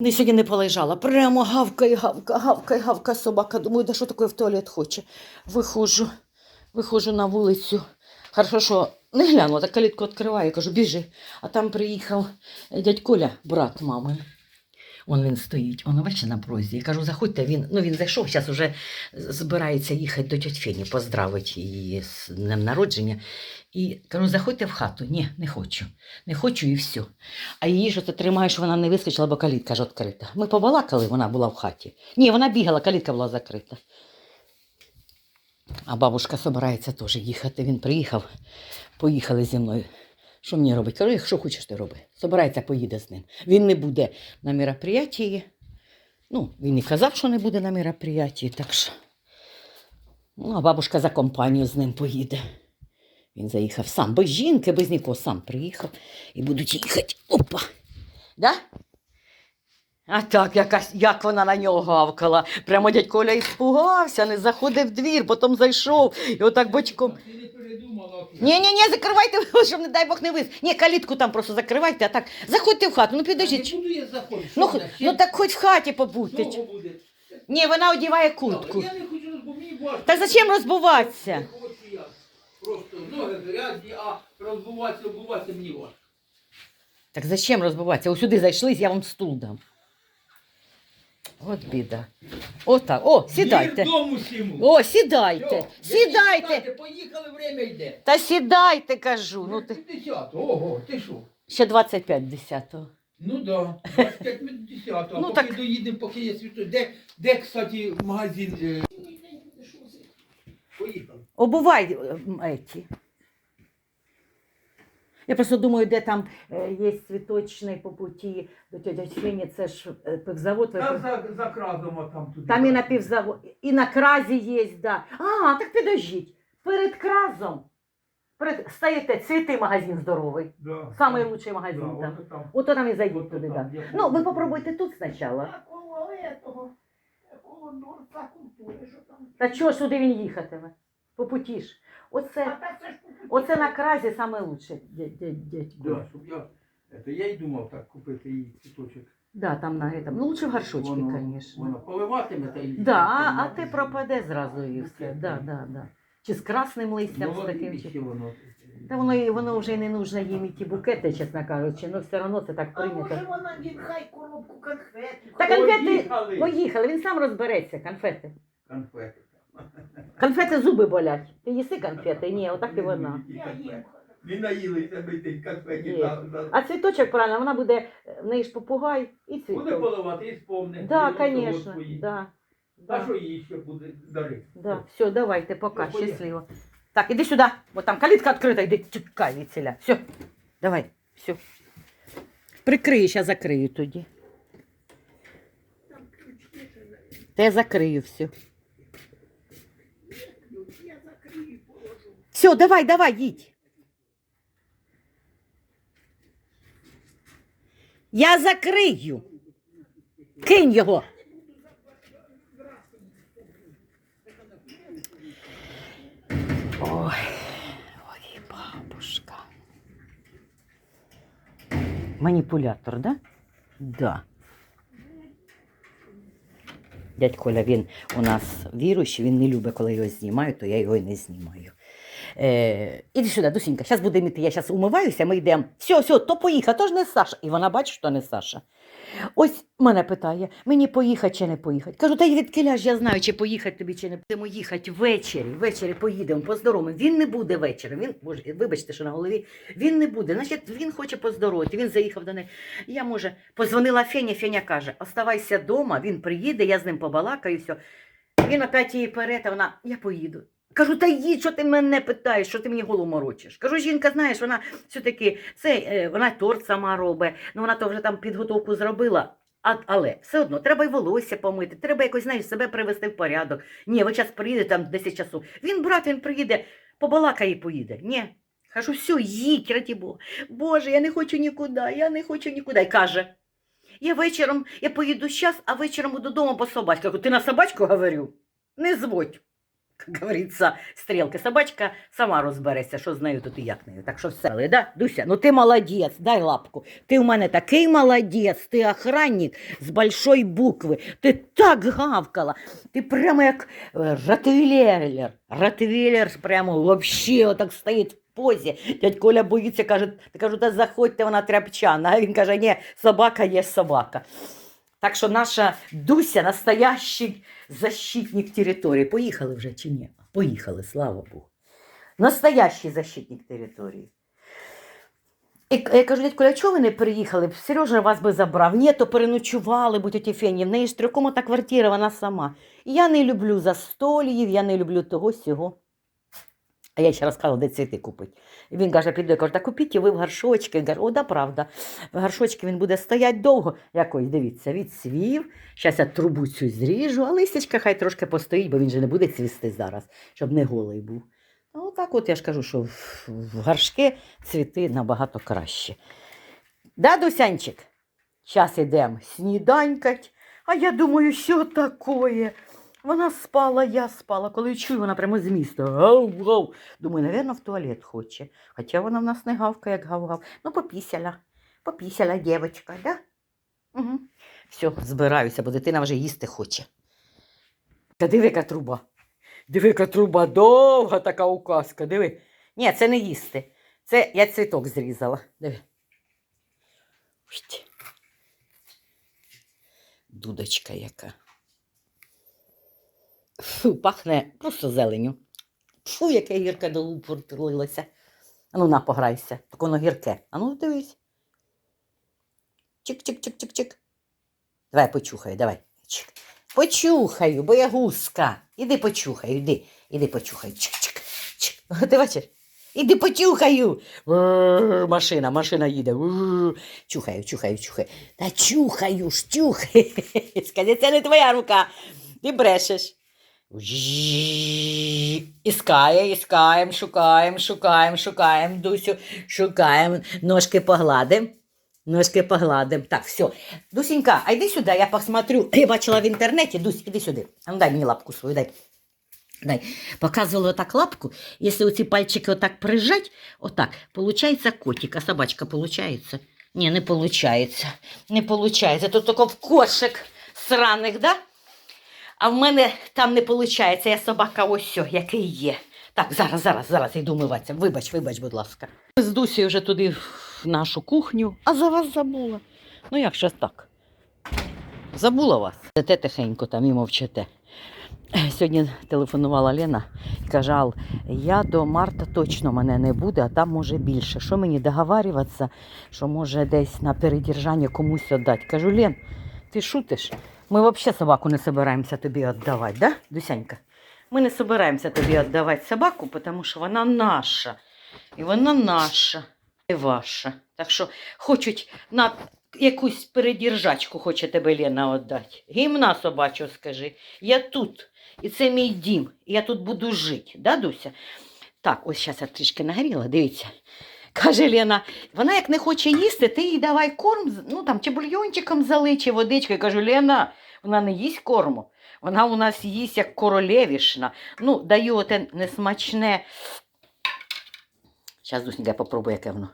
Не сьогодні не полежала. Прямо гавкає, гавка, гавкає, гавка собака. Думаю, да що таке в туалет хоче. Виходжу, виходжу на вулицю. Хорошо, що не глянула, так калітку відкриваю, кажу, біжи. А там приїхав дядь Коля, брат мами. Он він стоїть, воно бачите на прозі. Я кажу, заходьте, він, ну він зайшов, зараз вже збирається їхати до тьоть Фені, поздравити її з днем народження. І кажу, заходьте в хату. Ні, не хочу. Не хочу і все. А її ж оце тримає, що вона не вискочила, бо калітка ж відкрита. Ми побалакали, вона була в хаті. Ні, вона бігала, калітка була закрита. А бабушка збирається теж їхати. Він приїхав, поїхали зі мною. Що мені робить? Кажу, що хочеш ти роби. Собирається, поїде з ним. Він не буде на мероприятії. Ну, він і казав, що не буде на мероприятії, так що. Ну, а бабушка за компанію з ним поїде. Він заїхав сам, без жінки, без нікого сам приїхав і будуть їхати. Опа. Да? А так, якась, як вона на нього гавкала. Прямо дядь Коля іспугався, не заходив в двір, потім зайшов і отак бочком. Ні, ні, ні, закривайте, щоб не дай Бог не вис. Ні, калітку там просто закривайте, а так заходьте в хату. Ну Та підождіть. Буду я заходити. Ну, х- ну так хоч в хаті побудьте. Ні, вона одіває куртку. Я не хочу розбувати, мені. Та зачем розбуватися? Не хочу я. Просто ноги грязні, а розбуватися, обуватися мені важко. Так зачем розбуватися? Ось сюди зайшли, я вам стул дам. От біда. Отак. О, сідайте. Мір дому сіму. О, сідайте. Всьо, Сідайте. Поїхали, время йде. Та сідайте, кажу. Ну, ти... 50, ого, ти що? Ще 25 10-го. Ну да, 25 ми 10, а Ну, поки так- доїдемо, поки є світло. Де, де, кстати, магазин? е, Поїхали. Обувай е, м, еті. Я просто думаю, де там е, є цвіточний по путі до Фені, це ж е, пивзавод. Та за, за кразом, там туди. Там і на півзавод, і на кразі є, да. А, так підождіть. Перед кразом. Перед... Стаєте, цвіти магазин здоровий. Да. Самий лучший Да, магазин там. ото там. Ото там і зайдіть Ото туди, там, да. Ну, ви попробуйте тут спочатку. А. Та чого ж туди він їхатиме? По путі ж. А Оце, так це ж. Оце на кразі саме лучше, дядь, дядь, дядь Да, щоб я, это, я й думав так купити їй цвіточок. Да, там на этом. Ну, лучше в горшочки, Воно- конечно. Воно поливатиме та й. Да, а, а ти пропаде зразу і все. Да, да, да. Чи з красним листям, з Молоді таким. Чи... воно. Та воно, і- воно вже й не нужно їм і ті букети, чесно кажучи, ну все одно це так А може вона він хай коробку конфетів. Та конфети, Поїхали. поїхали, він сам розбереться, конфети. Конфети. Конфети зуби болять. Ти їси конфети? Ні, отак і вона. Він наїлися за- за- А цвіточок, правильно, вона буде, в неї ж попугай і Буде цвіток. поливати і спомне. Да, звісно, да. А що їй ще буде дарити? Да. Все, давайте, пока, щасливо. Так, іди сюди, бо там калітка відкрита, йди чекай від ціля. Все, давай, все. Прикрию, зараз закрию тоді. Та я закрию все. Ключ я закрию і положу. Все, давай, давай, їдь. Я закрию. Кинь його. Ой, ой, бабушка. Маніпулятор, да? Да. Дядь Коля, він у нас віруючий, він не любить, коли його знімають, то я його і не знімаю. Е, іди сюди, Дусінька, зараз будемо йти, я зараз умиваюся, ми йдемо. Все, все, то поїхав, то ж не Саша. І вона бачить, що не Саша. Ось мене питає, мені поїхати чи не поїхати. Кажу, та відкиля ж я знаю, чи поїхати тобі, чи не будемо їхати ввечері. Ввечері поїдемо, поздоровимо. Він не буде ввечері. Він, боже, вибачте, що на голові, він не буде. Значить, він хоче поздоровити. Він заїхав до неї. Я, може, позвонила Феня, Феня каже, оставайся вдома, він приїде, я з ним побалакаю, все. Він опять її перед, вона, я поїду. Кажу, та їдь, що ти мене питаєш, що ти мені голову морочиш. Кажу, жінка, знаєш, вона все-таки це, е, вона торт сама робить, ну вона то вже там підготовку зробила. А, але все одно треба й волосся помити, треба якось знаєш, себе привести в порядок. Ні, ви час приїде там 10 часу. Він, брат, він приїде, побалакає і поїде. Ні. Кажу, все, їдь, раді Бога. Боже, я не хочу нікуди, я не хочу нікуди. І каже, я вечором, я поїду зараз, а вечором буду додому по собачку. Ти на собачку говорю? Не зводь. Як говориться, стрілки. Собачка сама розбереться, що з нею, то і як нею. Так що все. Але, да? Дуся, ну ти молодець, дай лапку. Ти в мене такий молодець, ти охранник з большої букви. Ти так гавкала. Ти прямо як е, ротвейлер. Ротвейлер прямо вообще отак стоїть в позі. Дядь Коля боїться, каже, ти кажу, та заходьте, вона тряпчана. А він каже, ні, собака є собака. Так що наша Дуся настоящий защитник території. Поїхали вже чи ні? Поїхали, слава Богу. Настоящий защитник території. І я кажу, дядь Коля, а чого ви не приїхали? Сережа вас би забрав. Ні, то переночували, будь тіті Фені. В неї ж трьохкомнатна квартира, вона сама. Я не люблю застоліїв, я не люблю того сього. А я ще розказала, де цвіти купити. Він каже, піду, я кажу, та купіть і ви в горшочки. Він каже, о, да правда. В горшочки він буде стояти довго. Якось, дивіться, відсвів. Зараз я трубу цю зріжу, а листячка хай трошки постоїть, бо він же не буде цвісти зараз, щоб не голий був. Ну, так от я ж кажу, що в, горшки цвіти набагато краще. Да, Дусянчик? Зараз ідемо сніданькать. А я думаю, що такое? Вона спала, я спала. Коли чую, вона прямо з міста. Гав, гав. Думаю, напевно, в туалет хоче. Хоча вона в нас не гавка, як гав-гав. Ну, попісяла. Попісяла дівчинка, да? Угу. Все, збираюся, бо дитина вже їсти хоче. Та диви, яка труба. Диви, яка труба довга така указка. Диви. Ні, це не їсти. Це я цвіток зрізала. Диви. Дудочка яка. Фу, пахне просто зеленю. Фу, яке гірке до лупу прилилося. Ану, на, пограйся. Так воно гірке. Ану, дивись. Чик-чик-чик-чик-чик. Давай почухай, давай. Чик. Почухаю, бо я гуска. Іди почухай, іди, іди почухай. Чик-чик. Чик. Ти бачиш? Іди почухаю. Машина, машина їде. Чухаю, чухаю, чухаю. Та чухаю ж, чухай. Скажи, це не твоя рука. Ти брешеш. Іскає, іскаєм, шукаємо, шукаємо, шукаємо, Дусю, шукаємо. Ножки погладим. Ножки погладим. Так, все. Дусенька, а йди сюди, я посмотрю. Я бачила в інтернеті. Дусь, іди сюди. А ну дай мені лапку свою, дай. Дай. Показувала отак лапку. Якщо оці пальчики отак прижать, отак, получається котик, а собачка получається? Ні, не получається. Не получається. Тут тільки в кошик сраних, да? А в мене там не виходить, я собака ось сьо, який є. Так, зараз, зараз, зараз йду миватися. Вибач, вибач, будь ласка. Ми з Дусею вже туди в нашу кухню, а за вас забула. Ну як ж так? Забула вас. Сидите тихенько там і мовчите. Сьогодні телефонувала Лена і каже, Ал, я до марта точно мене не буде, а там може більше. Що мені договарюватися, що може десь на передержання комусь віддати? Кажу, Лен, ти шутиш? Ми взагалі собаку не збираємося тобі віддавати, да, Дусянька? Ми не збираємося тобі віддавати собаку, тому що вона наша. І вона наша, і ваша. Так що хочуть на якусь передержачку хоче тебе Лена віддати. Гімна собачого скажи. Я тут. І це мій дім. І я тут буду жити. Да, Дуся? Так, ось зараз я трішки нагріла, дивіться. Каже Лена, вона як не хоче їсти, ти їй давай корм, ну там чи бульйончиком залий, чи водичкою. Я кажу, Лена, вона не їсть корму. Вона у нас їсть як королевішна. Ну, даю оте несмачне. Зараз, Дусенька, я попробую, яке воно.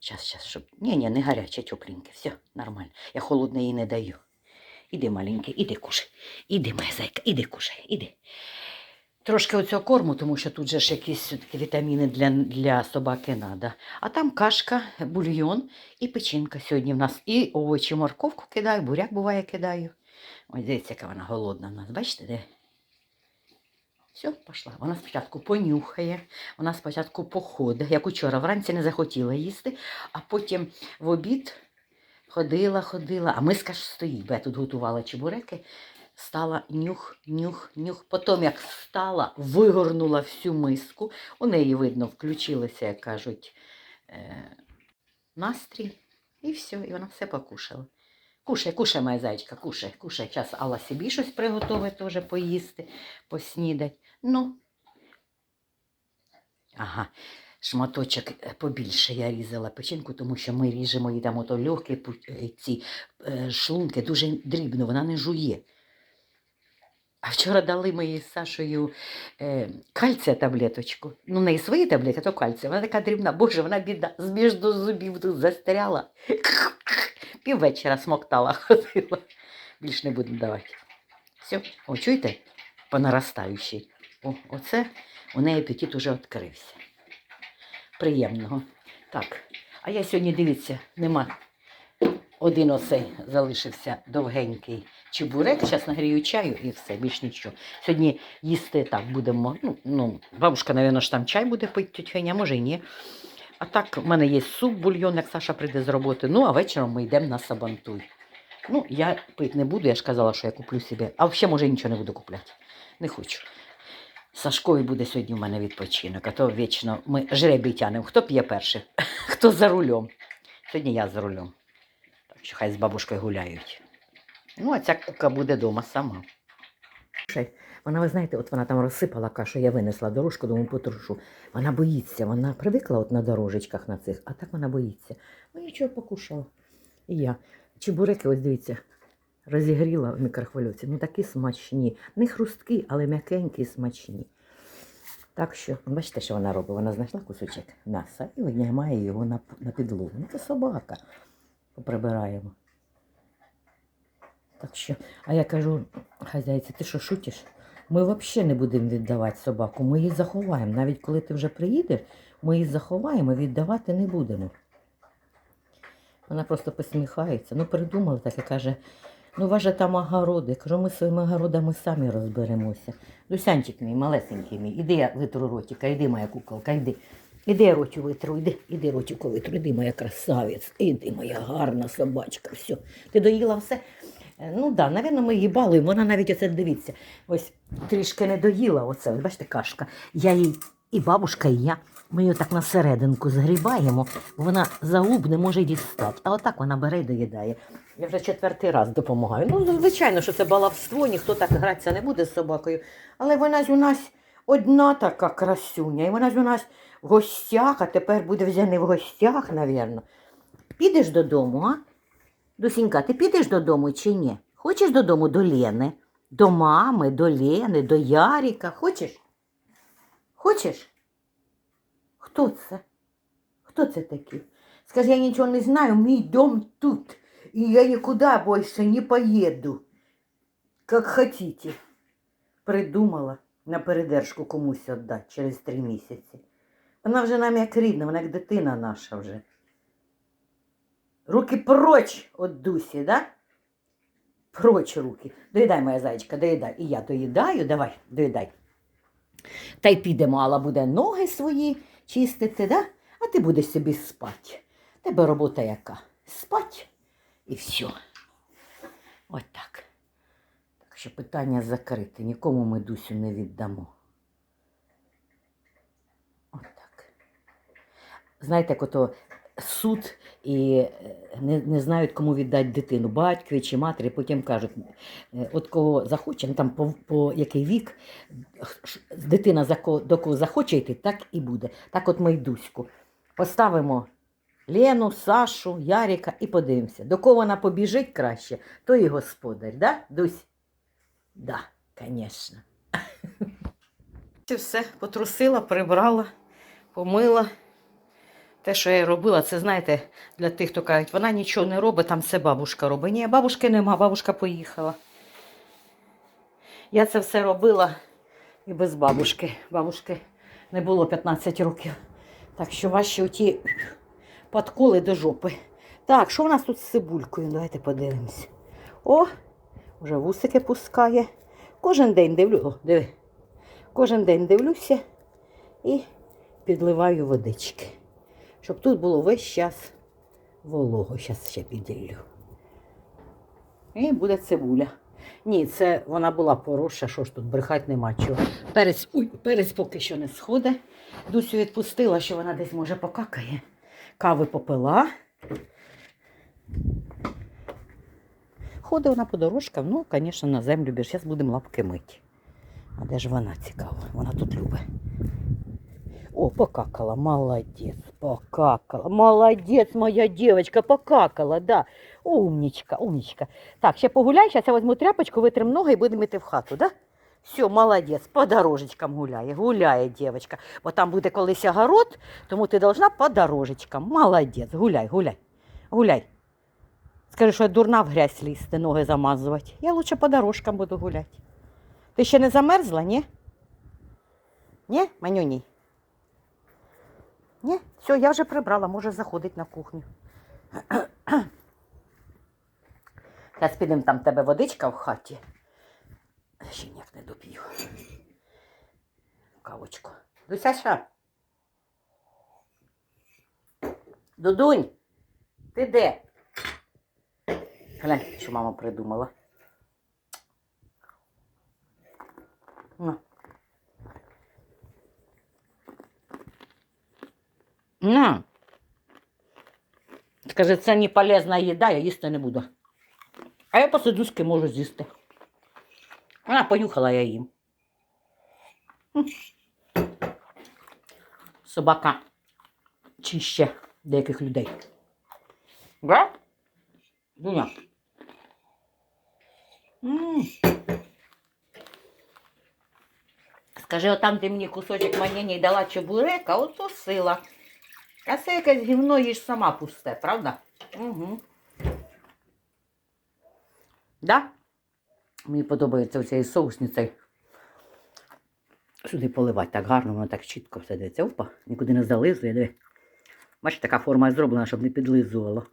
Зараз, зараз, щоб. Ні, ні, не гаряче, тепленьке. Все, нормально. Я холодне їй не даю. Іди, маленький, іди кушай. Іди, моя зайка, іди кушай, іди. Трошки оцього корму, тому що тут же ж якісь все-таки вітаміни для, для собаки треба. А там кашка, бульйон і печінка сьогодні в нас. І овочі, морковку кидаю, буряк буває кидаю. Ось дивіться, яка вона голодна в нас. Бачите, де? Все, пішла. Вона спочатку понюхає, вона спочатку походить. Як учора вранці не захотіла їсти, а потім в обід ходила, ходила, а миска ж стоїть, бо я тут готувала чебуреки. Стала нюх, нюх, нюх. Потім, як встала, вигорнула всю миску. У неї, видно, включилося, як кажуть, е, настрій. І все, і вона все покушала. Кушай, кушай, моя зайчка, кушай, кушай. Час Алла собі щось приготовить теж поїсти, поснідать. Ну. Ага, шматочок е, побільше я різала печінку, тому що ми ріжемо їй там ото легкі ці е, шлунки дуже дрібно, вона не жує. А вчора дали ми з Сашою е, кальція таблеточку. Ну, в неї свої таблетки, то кальція. Вона така дрібна, боже, вона біда, з між до зубів тут застряла. Піввечора смоктала, ходила. Більш не будемо давати. Все, о, чуєте? По наростаючій. О, оце у неї апетит уже відкрився. Приємного. Так, а я сьогодні, дивіться, нема. Один оцей залишився довгенький чебурек. Зараз нагрію чаю і все, більш нічого. Сьогодні їсти так будемо. Ну, ну бабушка, мабуть, ж там чай буде пити, тіть Феня, може і ні. А так, в мене є суп, бульйон, як Саша прийде з роботи. Ну, а вечором ми йдемо на сабантуй. Ну, я пити не буду, я ж казала, що я куплю собі. А взагалі, може, нічого не буду купляти. Не хочу. Сашкові буде сьогодні у мене відпочинок, а то вічно ми жребій тянемо. Хто п'є перший? Хто за рулем? Сьогодні я за рулем. Так що хай з бабушкою гуляють. Ну, а ця кука буде вдома сама. Вона, ви знаєте, от вона там розсипала кашу, я винесла дорожку, думаю, потрушу. Вона боїться, вона привикла от на дорожечках на цих, а так вона боїться. Ну нічого покушала. І я. Чебуреки, ось дивіться, розігріла в мікрохвильовці. Ну такі смачні. Не хрусткі, але м'якенькі смачні. Так що, бачите, що вона робить? Вона знайшла кусочок м'яса і винімає його на, на підлогу. Ну, це собака. Поприбираємо. Так що, а я кажу, хазяйці, ти що шутиш? Ми взагалі не будемо віддавати собаку, ми її заховаємо. Навіть коли ти вже приїдеш, ми її заховаємо, віддавати не будемо. Вона просто посміхається. Ну, придумала так і каже, ну, важе там огороди. Кажу, ми своїми огородами самі розберемося. Дусянчик мій, малесенький мій, іди я витру ротика, іди, моя куколка, іди. Іди я ротю витру, іди, іди ротику витру, іди, моя красавець, іди, моя гарна собачка, все. Ти доїла все? Е, Ну да, напевно, ми її балуємо. Вона навіть оце дивіться. Ось трішки не доїла оце, ось бачите, кашка. Я їй, і бабушка, і я. Ми її так на серединку згрібаємо, вона за губ не може дістати. А отак вона бере і доїдає. Я вже четвертий раз допомагаю. Ну, звичайно, що це баловство, ніхто так гратися не буде з собакою. Але вона ж у нас одна така красуня, і вона ж у нас в гостях, а тепер буде вже не в гостях, напевно. Підеш додому, а? Дусінька, ти підеш додому чи ні? Хочеш додому до Лени? До мами, до Лени, до Яріка? Хочеш? Хочеш? Хто це? Хто це такий? Скажи, я нічого не знаю, мій дом тут. І я нікуди більше не поїду. Як хотите. Придумала на передержку комусь віддати через три місяці. Вона вже нам як рідна, вона як дитина наша вже. Руки проч від Дусі, да? Проч руки. Доїдай, моя зайчка, доїдай. І я доїдаю, давай, доїдай. Та й підемо, Алла буде ноги свої чистити, да? а ти будеш собі спати. Тебе робота яка? Спать і все. Ось так. Так що питання закрите. Нікому ми Дусю не віддамо. От так. Знаєте, як ото суд і е, не, не знають, кому віддати дитину, батькові чи матері, потім кажуть, е, от кого захоче, ну там по, по який вік, дитина за ко- до кого захоче йти, так і буде. Так от ми Дуську. Поставимо Лену, Сашу, Яріка і подивимося, до кого вона побіжить краще, то і господар, да, Дусь? Да, звісно. Все потрусила, прибрала, помила. Те, що я робила, це знаєте, для тих, хто кажуть, вона нічого не робить, там все бабушка робить. Ні, бабушки нема, бабушка поїхала. Я це все робила і без бабушки. Бабушки не було 15 років. Так що ваші оті подколи до жопи. Так, що в нас тут з цибулькою? Давайте подивимось. О, вже вусики пускає. Кожен день дивлю, о, диви. Кожен день дивлюся і підливаю водички. Щоб тут було весь час волого. Зараз ще піділлю. І буде цибуля. Ні, це вона була поросша, що ж тут брехати нема чого. Перець, ой, перець поки що не сходить. Дусю відпустила, що вона десь може покакає. Кави попила. Ходить вона по дорожкам, ну, звісно, на землю біж. Зараз будемо лапки мити. А де ж вона цікаво? Вона тут любить. О, покакала, молодец, покакала, молодец, моя девочка, покакала, да. Умничка, умничка. Так, ще погуляй, зараз я візьму тряпочку, витрим ноги і будемо йти в хату, да? Все, молодець, по дорожечкам гуляє, гуляє дівчинка. Бо там буде колись огород, тому ти должна по дорожечкам. Молодець, гуляй, гуляй, гуляй. Скажи, що я дурна в грязь лізти, ноги замазувати. Я лучше по дорожкам буду гуляти. Ти ще не замерзла, ні? Ні, манюній? Ні, все, я вже прибрала, може заходить на кухню. Зараз підемо там тебе водичка в хаті. Ще ніяк не доп'ю. Кавочку. Дусяша. Дудунь, ти де? Глянь, що мама придумала. На. На. Скажи, це не полезна їда, я їсти не буду. А я посидушки можу з'їсти. Вона понюхала я їм. Собака чище деяких людей. Да? Дуня. М. Скажи, отам ти мені кусочок манені дала чебурека, ото сила. А це якесь гівно їж сама пусте, правда? Угу. Да? Мені подобається оцей соусницей. Сюди поливати так гарно, воно так чітко все дивиться. Опа, нікуди не зализує. Диви. Бачиш, така форма зроблена, щоб не підлизувало.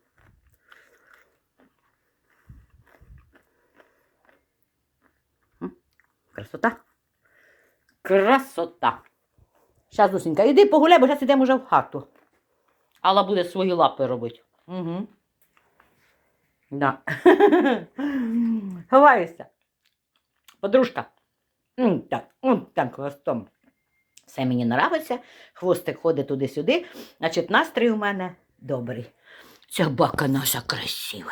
Красота. Красота. Щас, Дусенька, іди погуляй, бо зараз йдемо вже в хату. Алла буде свої лапи робити. Угу. Да. Ховаюся. Подружка. Так, м, так, хвостом. Все мені нравиться. Хвостик ходить туди-сюди. Значить, настрій у мене добрий. Ця бака наша красива.